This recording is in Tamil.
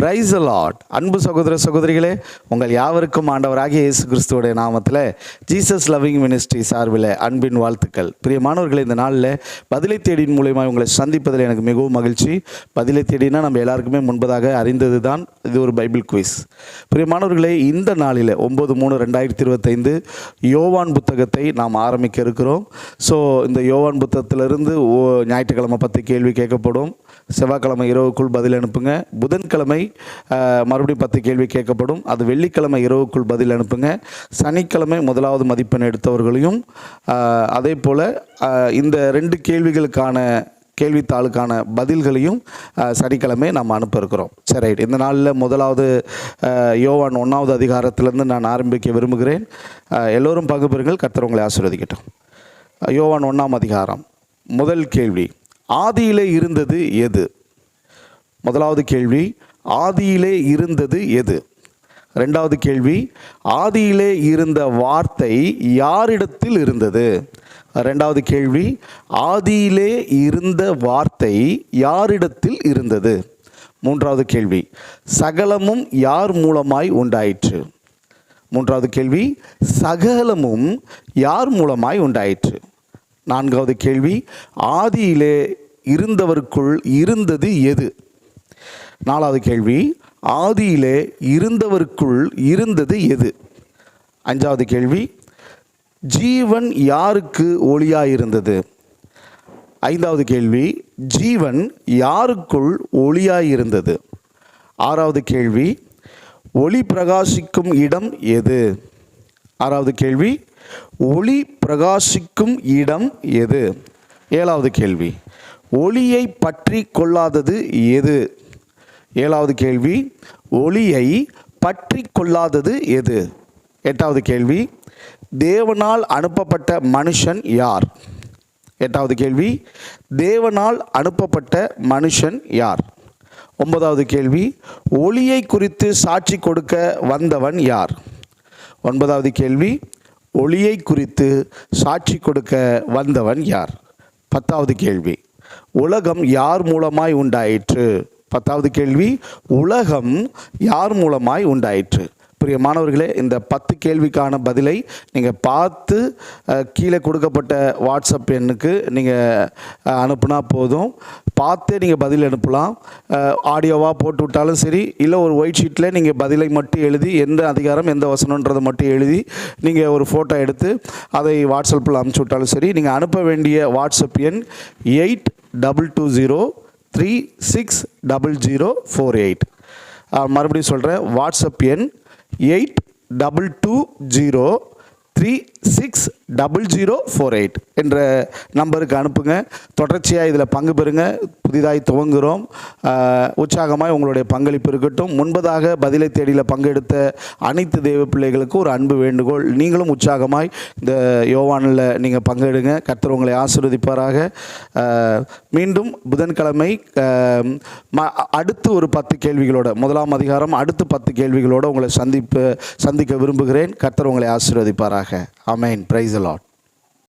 பிரைஸ் லாட் அன்பு சகோதர சகோதரிகளே உங்கள் யாவருக்கும் ஆண்டவராகிய இயேசு கிறிஸ்துவோடைய நாமத்தில் ஜீசஸ் லவ்விங் மினிஸ்ட்ரி சார்பில் அன்பின் வாழ்த்துக்கள். பிரியமானவர்கள் இந்த நாளில் பதிலை தேடியின் மூலயமா உங்களை சந்திப்பதில் எனக்கு மிகவும் மகிழ்ச்சி. பதிலை தேடினா நம்ம எல்லாருக்குமே முன்பதாக அறிந்தது தான் இது ஒரு பைபிள் குவிஸ். பிரியமானவர்களே இந்த நாளில் ஒம்பது மூணு ரெண்டாயிரத்தி இருபத்தைந்து யோவான் புத்தகத்தை நாம் ஆரம்பிக்க இருக்கிறோம். ஸோ இந்த யோவான் புத்தகத்திலிருந்து ஓ- ஞாயிற்றுக்கிழமை பத்து கேள்வி கேட்கப்படும். செவ்வாய்க்கிழமை இரவுக்குள் பதில் அனுப்புங்க. புதன்கிழமை மறுபடியும் பத்து கேள்வி கேட்கப்படும். அது வெள்ளிக்கிழமை இரவுக்குள் பதில் அனுப்புங்க. சனிக்கிழமை முதலாவது மதிப்பெண் எடுத்தவர்களையும் அதே போல் இந்த ரெண்டு கேள்விகளுக்கான கேள்வித்தாளுக்கான பதில்களையும் சனிக்கிழமை நம்ம அனுப்ப இருக்கிறோம். சரி ரைட் இந்த நாளில் முதலாவது யோவான் ஒன்றாவது அதிகாரத்திலேருந்து நான் ஆரம்பிக்க விரும்புகிறேன். எல்லோரும் பங்கு பெறுங்கள் கர்த்தர் உங்களை ஆசீர்வதிக்கட்டும். யோவான் ஒன்றாம் அதிகாரம் முதல் கேள்வி. ஆதியிலே இருந்தது எது? முதலாவது கேள்வி ஆதியிலே இருந்தது எது? ரெண்டாவது கேள்வி ஆதியிலே இருந்த வார்த்தை யாரிடத்தில் இருந்தது? ரெண்டாவது கேள்வி ஆதியிலே இருந்த வார்த்தை யாரிடத்தில் இருந்தது? மூன்றாவது கேள்வி சகலமும் யார் மூலமாய் உண்டாயிற்று? மூன்றாவது கேள்வி சகலமும் யார் மூலமாய் உண்டாயிற்று? நான்காவது கேள்வி ஆதியிலே இருந்தவருக்குள் இருந்தது எது? நாலாவது கேள்வி ஆதியிலே இருந்தவருக்குள் இருந்தது எது? அஞ்சாவது கேள்வி ஜீவன் யாருக்கு ஒளியாயிருந்தது? ஐந்தாவது கேள்வி ஜீவன் யாருக்குள் ஒளியாயிருந்தது? ஆறாவது கேள்வி ஒளி பிரகாசிக்கும் இடம் எது? ஆறாவது கேள்வி ஒளி பிரகாசிக்கும் இடம் எது? ஏழாவது கேள்வி ஒளியை பற்றி கொள்ளாதது எது? ஏழாவது கேள்வி ஒளியை பற்றி கொள்ளாதது எது? எட்டாவது கேள்வி தேவனால் அனுப்பப்பட்ட மனுஷன் யார்? எட்டாவது கேள்வி தேவனால் அனுப்பப்பட்ட மனுஷன் யார்? ஒன்பதாவது கேள்வி ஒளியை குறித்து சாட்சி கொடுக்க வந்தவன் யார்? ஒன்பதாவது கேள்வி ஒளியை குறித்து சாட்சி கொடுக்க வந்தவன் யார்? பத்தாவது கேள்வி உலகம் யார் மூலமாய் உண்டாயிற்று? பத்தாவது கேள்வி உலகம் யார் மூலமாய் உண்டாயிற்று? பிரியமானவர்களே இந்த பத்து கேள்விக்கான பதிலை நீங்கள் பார்த்து கீழே கொடுக்கப்பட்ட வாட்ஸ்அப் எண்ணுக்கு நீங்கள் அனுப்புனா போதும். பார்த்தே நீங்கள் பதில் அனுப்பலாம். ஆடியோவாக போட்டு விட்டாலும் சரி இல்லை ஒரு ஒயிட் ஷீட்டில் நீங்கள் பதிலை மட்டும் எழுதி எந்த அதிகாரம் எந்த வசனன்றதை மட்டும் எழுதி நீங்கள் ஒரு ஃபோட்டோ எடுத்து அதை வாட்ஸ்அப்பில் அனுப்பிச்சி விட்டாலும் சரி நீங்கள் அனுப்ப வேண்டிய வாட்ஸ்அப் எண் eight double two zero three six double zero four eight மறுபடியும் சொல்கிறேன் வாட்ஸ்அப் எண் eight double two zero three six double zero four eight என்ற நம்பருக்கு அனுப்புங்க. தொடர்ச்சியாக இதில் பங்கு பெறுங்க. புதிதாய் துவங்குகிறோம் உற்சாகமாக உற்சாகமாய் உங்களுடைய பங்களிப்பு இருக்கட்டும். முன்பதாக பதிலை தேடியில் பங்கெடுத்த அனைத்து தெய்வ பிள்ளைகளுக்கும் ஒரு அன்பு வேண்டுகோள். நீங்களும் உற்சாகமாய் இந்த யோவானில் நீங்கள் பங்கெடுங்க. கர்த்தர் உங்களை ஆசீர்வதிப்பாராக. மீண்டும் புதன்கிழமை அடுத்து ஒரு பத்து கேள்விகளோட முதலாம் அதிகாரம் அடுத்து பத்து கேள்விகளோடு உங்களை சந்திப்பு சந்திக்க விரும்புகிறேன். கர்த்தர் உங்களை ஆசீர்வதிப்பாராக. அமேன் பிரைஸ் லாட்